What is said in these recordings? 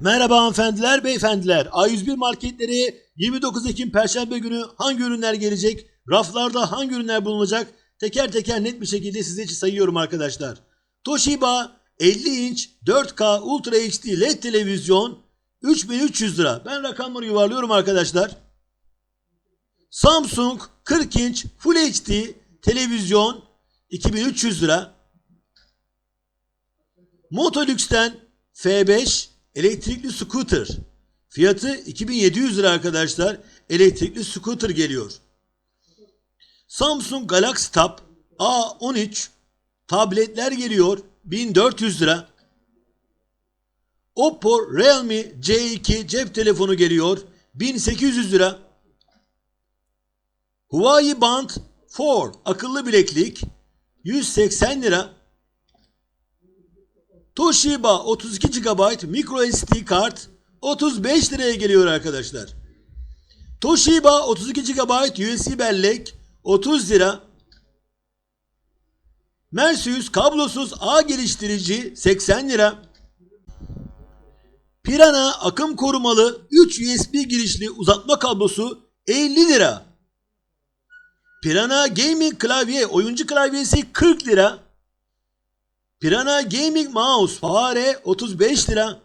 Merhaba hanımefendiler, beyefendiler. A101 marketleri 29 Ekim Perşembe günü hangi ürünler gelecek? Raflarda hangi ürünler bulunacak? Teker teker net bir şekilde size için sayıyorum arkadaşlar. Toshiba 50 inç 4K Ultra HD LED televizyon 3300 lira. Ben rakamları yuvarlıyorum arkadaşlar. Samsung 40 inç Full HD televizyon 2300 lira. Motolüks'ten F5 elektrikli scooter. Fiyatı 2700 lira arkadaşlar. Elektrikli scooter geliyor. Samsung Galaxy Tab A13 tabletler geliyor. 1400 lira. Oppo Realme C2 cep telefonu geliyor. 1800 lira. Huawei Band 4 akıllı bileklik 180 lira. Toshiba 32 GB micro SD kart 35 liraya geliyor arkadaşlar. Toshiba 32 GB USB bellek 30 lira. Mercedes kablosuz ağ geliştirici 80 lira. Pirana akım korumalı 3 USB girişli uzatma kablosu 50 lira. Pirana Gaming klavye oyuncu klavyesi 40 lira. Pirana Gaming Mouse fare 35 lira.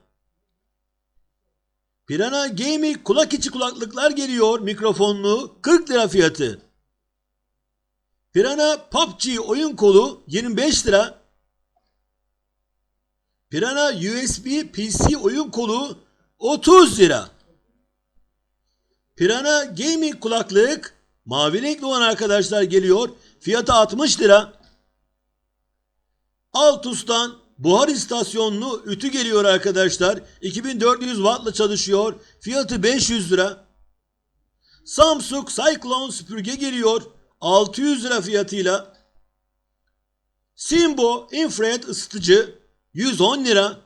Pirana Gaming kulak içi kulaklıklar geliyor mikrofonlu 40 lira fiyatı. Pirana PUBG oyun kolu 25 lira. Pirana USB PC oyun kolu 30 lira. Pirana Gaming kulaklık mavi renkli olan arkadaşlar geliyor. Fiyatı 60 lira. Altus'tan buhar istasyonlu ütü geliyor arkadaşlar. 2400 wattla çalışıyor. Fiyatı 500 lira. Samsung Cyclone süpürge geliyor. 600 lira fiyatıyla. Simbo infrared ısıtıcı 110 lira.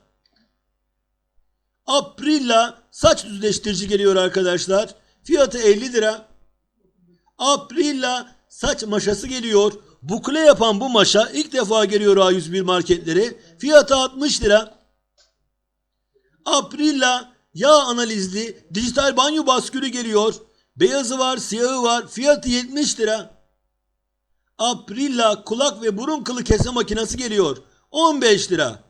Aprilla saç düzleştirici geliyor arkadaşlar. Fiyatı 50 lira. Aprilla saç maşası geliyor. Bukle yapan bu maşa ilk defa geliyor A101 marketlere. Fiyatı 60 lira. Aprilla yağ analizli dijital banyo baskülü geliyor. Beyazı var, siyahı var. Fiyatı 70 lira. Aprilla kulak ve burun kılı kesme makinesi geliyor. 15 lira.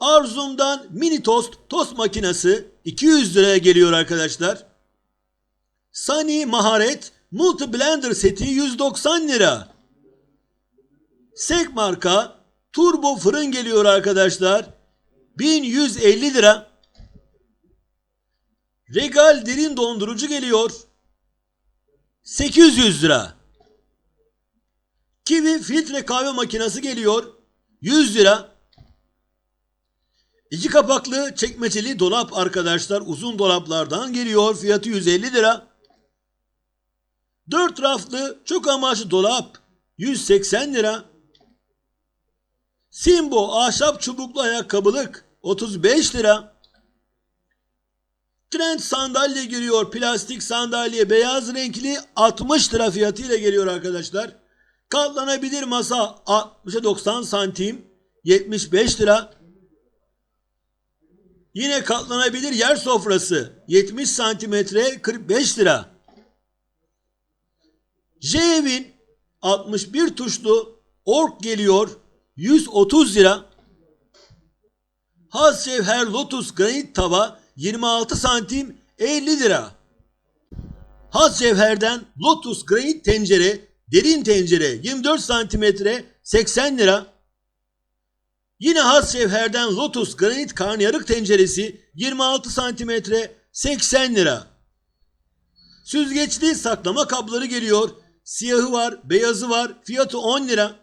Arzum'dan mini tost tost makinesi 200 liraya geliyor arkadaşlar. Sunny Maharet Multi Blender seti 190 lira. Sek marka turbo fırın geliyor arkadaşlar. 1150 lira. Regal derin dondurucu geliyor. 800 lira. Kiwi filtre kahve makinesi geliyor. 100 lira. İki kapaklı çekmeceli dolap arkadaşlar uzun dolaplardan geliyor. Fiyatı 150 lira. 4 raflı çok amaçlı dolap 180 lira. Simbo ahşap çubuklu ayakkabılık 35 lira. Trend sandalye geliyor. Plastik sandalye beyaz renkli 60 lira fiyatıyla geliyor arkadaşlar. Katlanabilir masa 60'a 90 santim 75 lira. Yine katlanabilir yer sofrası 70 santimetre 45 lira. J-Evin 61 tuşlu ork geliyor 130 lira. Has Cevher Lotus granit tava 26 santim 50 lira. Has Cevher'den Lotus granit tencere derin tencere 24 santimetre 80 lira. Yine Has Cevher'den Lotus granit karnıyarık tenceresi 26 santimetre 80 lira. Süzgeçli saklama kapları geliyor. Siyahı var, beyazı var. Fiyatı 10 lira.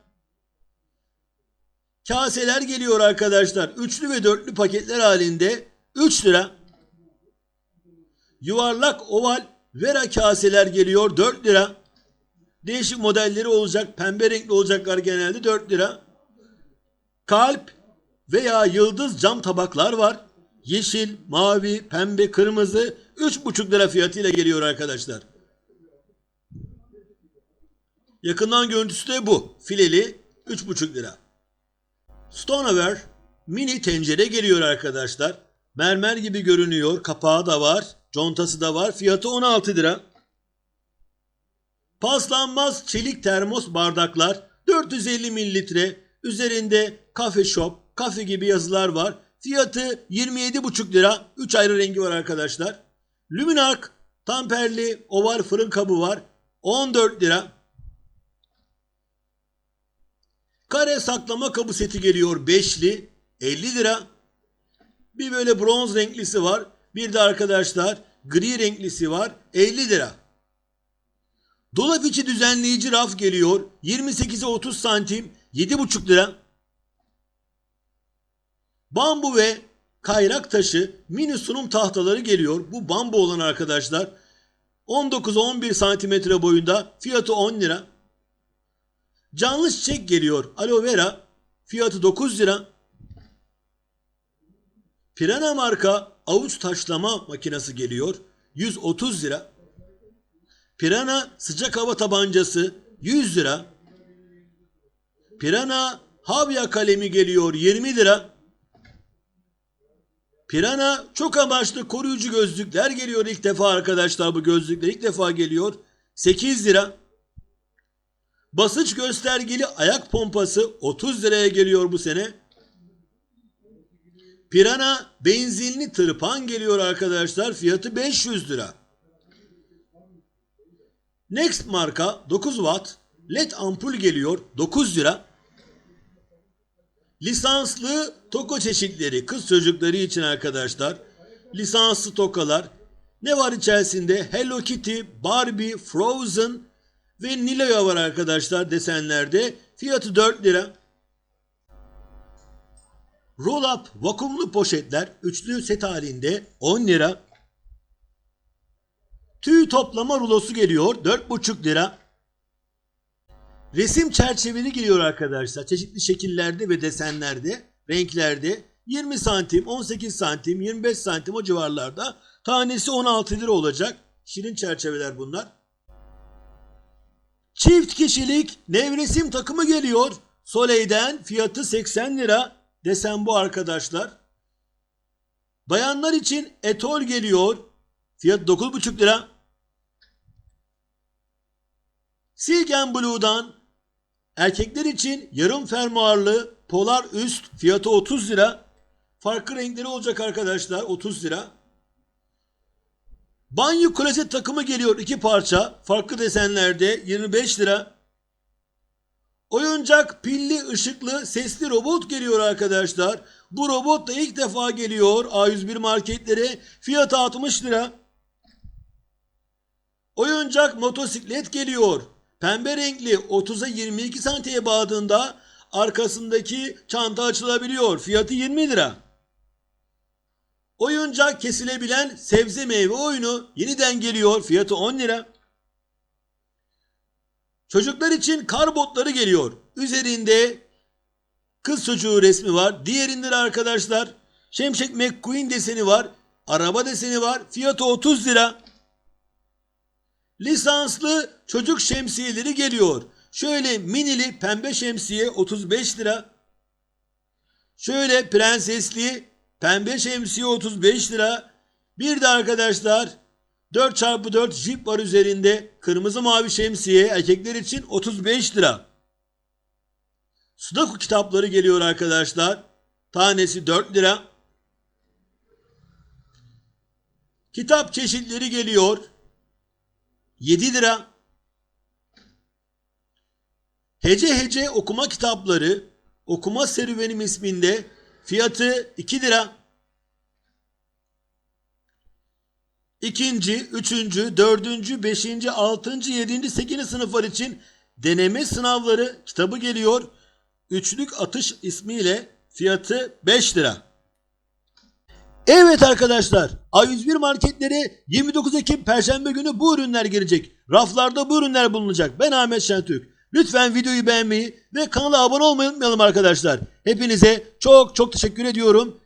Kaseler geliyor arkadaşlar. Üçlü ve dörtlü paketler halinde 3 lira. Yuvarlak oval Vera kaseler geliyor 4 lira. Değişik modelleri olacak. Pembe renkli olacaklar genelde 4 lira. Kalp veya yıldız cam tabaklar var. Yeşil, mavi, pembe, kırmızı 3,5 lira fiyatıyla geliyor arkadaşlar. Yakından görüntüsü de bu. Fileli 3,5 lira. Stoneware mini tencere geliyor arkadaşlar. Mermer gibi görünüyor. Kapağı da var. Contası da var. Fiyatı 16 lira. Paslanmaz çelik termos bardaklar 450 mililitre. Üzerinde kafe shop, kafe gibi yazılar var. Fiyatı 27,5 lira. 3 ayrı rengi var arkadaşlar. Luminark tamperli oval fırın kabı var. 14 lira. Kare saklama kabı seti geliyor 5'li 50 lira. Bir böyle bronz renklisi var. Bir de arkadaşlar gri renklisi var 50 lira. Dolap içi düzenleyici raf geliyor 28'e 30 santim 7,5 lira. Bambu ve kayrak taşı mini sunum tahtaları geliyor. Bu bambu olan arkadaşlar 19-11 santimetre boyunda fiyatı 10 lira. Canlı çiçek geliyor. Aloe vera fiyatı 9 lira. Pirana marka avuç taşlama makinesi geliyor. 130 lira. Pirana sıcak hava tabancası 100 lira. Pirana havya kalemi geliyor 20 lira. Pirana çok amaçlı koruyucu gözlükler geliyor ilk defa arkadaşlar bu gözlükler ilk defa geliyor. 8 lira. Basınç göstergeli ayak pompası 30 liraya geliyor bu sene. Pirana benzinli tırpan geliyor arkadaşlar. Fiyatı 500 lira. Next marka 9 watt led ampul geliyor 9 lira. Lisanslı toko çeşitleri kız çocukları için arkadaşlar. Lisanslı tokalar. Ne var içerisinde? Hello Kitty, Barbie, Frozen ve Nilo'ya var arkadaşlar desenlerde. Fiyatı 4 lira. Roll up vakumlu poşetler üçlü set halinde 10 lira. Tüy toplama rulosu geliyor 4,5 lira. Resim çerçeveli geliyor arkadaşlar. Çeşitli şekillerde ve desenlerde, renklerde 20 santim, 18 santim, 25 santim o civarlarda. Tanesi 16 lira olacak. Şirin çerçeveler bunlar. Çift kişilik nevresim takımı geliyor. Soleil'den fiyatı 80 lira. Desen bu arkadaşlar. Bayanlar için etol geliyor. Fiyat 9,5 lira. Silken Blue'dan erkekler için yarım fermuarlı polar üst fiyatı 30 lira. Farklı renkleri olacak arkadaşlar 30 lira. Banyo klozet takımı geliyor iki parça. Farklı desenlerde 25 lira. Oyuncak pilli ışıklı sesli robot geliyor arkadaşlar. Bu robot da ilk defa geliyor A101 marketlere. Fiyatı 60 lira. Oyuncak motosiklet geliyor. Pembe renkli 30'a 22 santiye bağladığında arkasındaki çanta açılabiliyor. Fiyatı 20 lira. Oyuncak kesilebilen sebze meyve oyunu yeniden geliyor. Fiyatı 10 lira. Çocuklar için kar botları geliyor. Üzerinde kız çocuğu resmi var. Diğerinde de arkadaşlar Şemşek McQueen deseni var. Araba deseni var. Fiyatı 30 lira. Lisanslı çocuk şemsiyeleri geliyor. Şöyle minili pembe şemsiye 35 lira. Şöyle prensesli pembe şemsiye 35 lira. Bir de arkadaşlar 4x4 jip var üzerinde. Kırmızı mavi şemsiye erkekler için 35 lira. Sudoku kitapları geliyor arkadaşlar. Tanesi 4 lira. Kitap çeşitleri geliyor. 7 lira. Hece Hece okuma kitapları okuma serüvenim isminde fiyatı 2 lira. İkinci, üçüncü, dördüncü, beşinci, altıncı, yedinci, sekizinci sınıflar için deneme sınavları kitabı geliyor. Üçlük atış ismiyle fiyatı 5 lira. Evet arkadaşlar A101 marketlere 29 Ekim Perşembe günü bu ürünler gelecek. Raflarda bu ürünler bulunacak. Ben Ahmet Şentürk. Lütfen videoyu beğenmeyi ve kanala abone olmayı unutmayalım arkadaşlar. Hepinize çok çok teşekkür ediyorum.